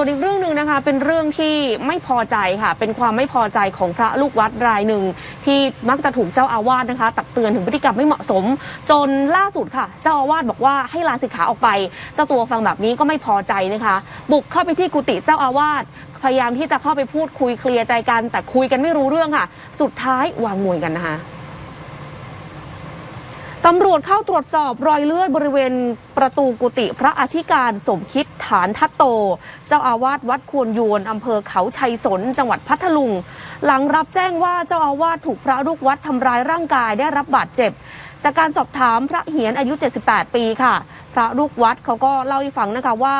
ส่วนอีกเรื่องหนึ่งนะคะ เป็นเรื่องที่ไม่พอใจค่ะ เป็นความไม่พอใจของพระลูกวัดรายหนึ่ง ที่มักจะถูกเจ้าอาวาสนะคะ ตักเตือนถึงพฤติกรรมไม่เหมาะสม จนล่าสุดค่ะ เจ้าอาวาสบอกว่าให้ลาสิกขาออกไป เจ้าตัวฟังแบบนี้ก็ไม่พอใจนะคะ บุกเข้าไปที่กุฏิเจ้าอาวาสพยายามที่จะเข้าไปพูดคุยเคลียร์ใจกัน แต่คุยกันไม่รู้เรื่องค่ะ สุดท้ายวางมวยกันนะคะ ตำรวจเข้าตรวจสอบรอยเลือดบริเวณประตูกุฏิพระอธิการสมคิดฐานทัตโต เจ้าอาวาสวัดควรยวนอำเภอเขาชัยสน จังหวัดพัทลุง หลังรับแจ้งว่าเจ้าอาวาสถูกพระลูกวัดทำร้ายร่างกายได้รับบาดเจ็บ จากการสอบถามพระเหียนอายุ 78 ปีค่ะ พระลูกวัดเขาก็เล่าให้ฟังนะคะว่า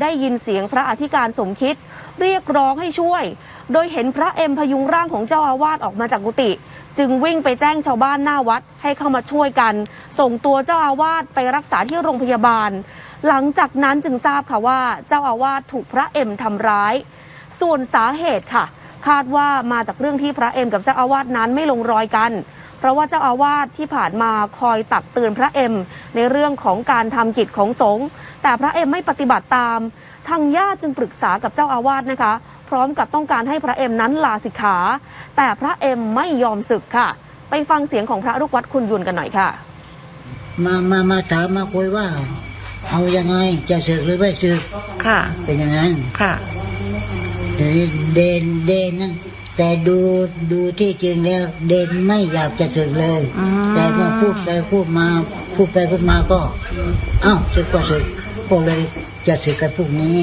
ได้ยินเสียงพระอธิการสมคิด เรียกร้องให้ช่วย โดยเห็นพระเอ็มพยุงร่างของเจ้าอาวาสออกมาจากกุฏิ จึงวิ่งไปแจ้งชาวบ้านหน้าวัดให้เข้ามาช่วยกัน ส่งตัวเจ้าอาวาสไปรักษาที่โรงพยาบาล หลังจากนั้นจึงทราบค่ะว่าเจ้าอาวาสถูกพระเอ็มทำร้าย ส่วนสาเหตุค่ะ คาดว่ามาจากเรื่องที่พระเอ็มกับเจ้าอาวาสนั้นไม่ลงรอยกันเพราะว่าเจ้าอาวาสที่ผ่านมาคอยตักเตือนพระเอ็ม ในเรื่องของการทำกิจของสงฆ์แต่พระเอ็มไม่ปฏิบัติตาม ทางญาติจึงปรึกษากับเจ้าอาวาสนะคะ พร้อมกับต้องการให้พระเอ็มนั้นลาสิกขา แต่พระเอ็มไม่ยอมศึกค่ะ ไปฟังเสียงของพระลูกวัดคุณยุนกันหน่อยค่ะ มามามาถามมาคุยว่า เอายังไงจะสึกหรือไม่สึกค่ะ เป็นอย่างนั้นค่ะแต่นี่เดนเดนนั้นแต่ดูดูที่จริงแล้ว เดนไม่อยากจะสึกเลยอืมแต่เมื่อพูดไปพูดมาพูดไปพูดมาก็ เอ้าสึกก็สึกก็เลยจะสึกกันพรุ่งนี้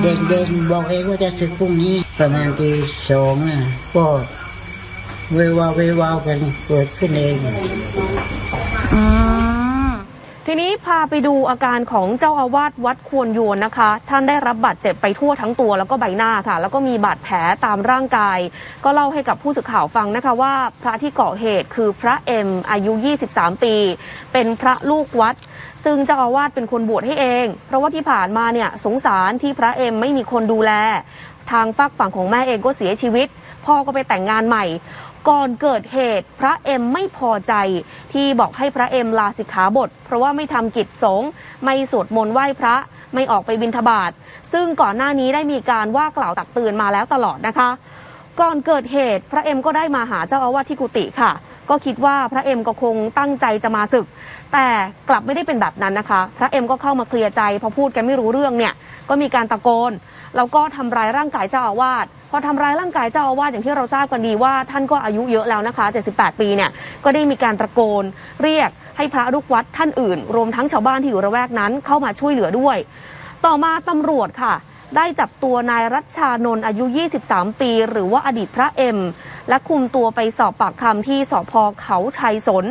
เดนเดนบอกเองว่าจะศึกพรุ่งนี้ ประมาณตีสองน่ะก็เววาวเววาวกันเกิดขึ้นเองอ๋อ ทีนี้พาไปดูอาการของเจ้าอาวาสวัดควรโยนนะคะ ท่านได้รับบาดเจ็บไปทั่วทั้งตัวแล้วก็ใบหน้าค่ะ แล้วก็มีบาดแผลตามร่างกาย ก็เล่าให้กับผู้สื่อข่าวฟังนะคะว่า พระที่เกาะเหตุคือพระเอ็มอายุ 23 ปี เป็นพระลูกวัด ซึ่งเจ้าอาวาสเป็นคนบวชให้เอง เพราะว่าที่ผ่านมาเนี่ยสงสารที่พระเอ็มไม่มีคนดูแล ทางฝากฝั่งของแม่เองก็เสียชีวิต พ่อก็ไปแต่งงานใหม่ ก่อนเกิดเหตุพระเอ็มไม่พอใจ ที่บอกให้พระเอ็มลาสิกขาบท เพราะว่าไม่ทำกิจสงฆ์ไม่สวดมนต์ไหว้พระไม่ออกไปบิณฑบาตซึ่งก่อนหน้านี้ได้มีการว่ากล่าวตักเตือนมาแล้วตลอดนะคะ ก่อนเกิดเหตุพระเอ็มก็ได้มาหาเจ้าอาวาสที่กุฏิค่ะ ก็คิดว่าพระเอ็มก็คงตั้งใจจะมาศึก แต่กลับไม่ได้เป็นแบบนั้นนะคะ พระเอ็มก็เข้ามาเคลียร์ใจพอพูดแกไม่รู้เรื่องเนี่ยก็มีการตะโกน แล้วก็ทำร้ายร่างกายเจ้าอาวาสพอทำร้ายร่างกายเจ้าอาวาสอย่างที่เราทราบกันดีว่าท่านก็อายุเยอะแล้วนะคะ 78 ปีเนี่ยก็ได้มีการตะโกนเรียกให้พระลูกวัดท่านอื่น รวมทั้งชาวบ้านที่อยู่ระแวกนั้นเข้ามาช่วยเหลือด้วย ต่อมาตำรวจค่ะ ได้จับตัวนายรัชชานนท์อายุ 23 ปี หรือว่าอดีตพระเอ็ม และคุมตัวไปสอบปากคำที่สพเขาชัยสน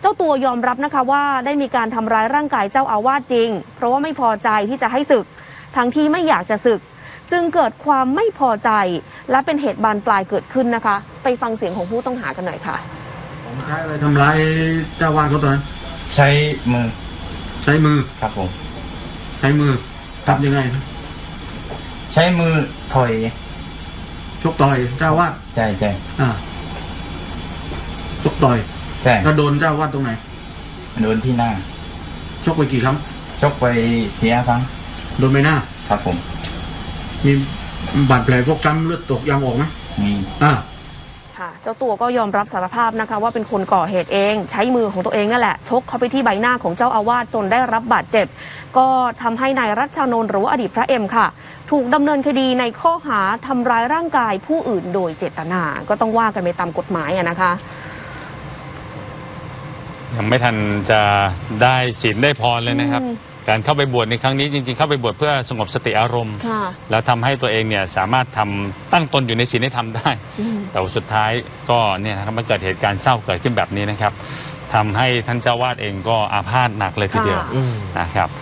เจ้าตัวยอมรับนะคะว่าได้มีการทำร้ายร่างกายเจ้าอาวาสจริง เพราะว่าไม่พอใจที่จะให้ศึก ทั้งที่ไม่อยากจะศึก จึงเกิดความไม่พอใจ และเป็นเหตุบานปลายเกิดขึ้นนะคะ ไปฟังเสียงของผู้ต้องหากันหน่อยค่ะผมใช้อะไรทำร้ายเจ้าวาดเขาตอนนั้นใช้มือใช้มือครับผม ใช้มือครับทำยังไง ใช้มือถอย ชกต่อยเจ้าวาดใช่ใช่อ่าชกต่อยใช่แล้วโดนเจ้าวาดตรงไหน โดนที่หน้า ชกไปกี่ครั้ง ชกไปเสียครั้ง โดนใบหน้า ครับผม มีบาดแผลฟกช้ำเลือดตกยางออกไหมมีอ่า ค่ะ เจ้าตัวก็ยอมรับสารภาพนะคะ ว่าเป็นคนก่อเหตุเอง ใช้มือของตัวเองนั่นแหละชกเข้าไปที่ใบหน้าของเจ้าอาวาสจนได้รับบาดเจ็บ ก็ทำให้นายรัชชานนท์หรือว่าอดีตพระเอ็มค่ะ ถูกดำเนินคดีในข้อหาทำร้ายร่างกายผู้อื่นโดยเจตนา ก็ต้องว่ากันไปตามกฎหมายอะนะคะ ยังไม่ทันจะได้ศีลได้พรเลยนะครับอืม การเข้าไปบวชในครั้งนี้จริงๆ เข้าไปบวชเพื่อสงบสติอารมณ์ ค่ะ แล้วทำให้ตัวเองเนี่ยสามารถทำตั้งตนอยู่ในศีลให้ทำได้อืมแต่ว่าสุดท้ายก็เนี่ยนะครับมันเกิดเหตุการณ์เศร้าเกิดขึ้นแบบนี้นะครับทำให้ท่านเจ้าวาดเองก็อาพาธหนักเลยทีเดียวค่ะ นะครับ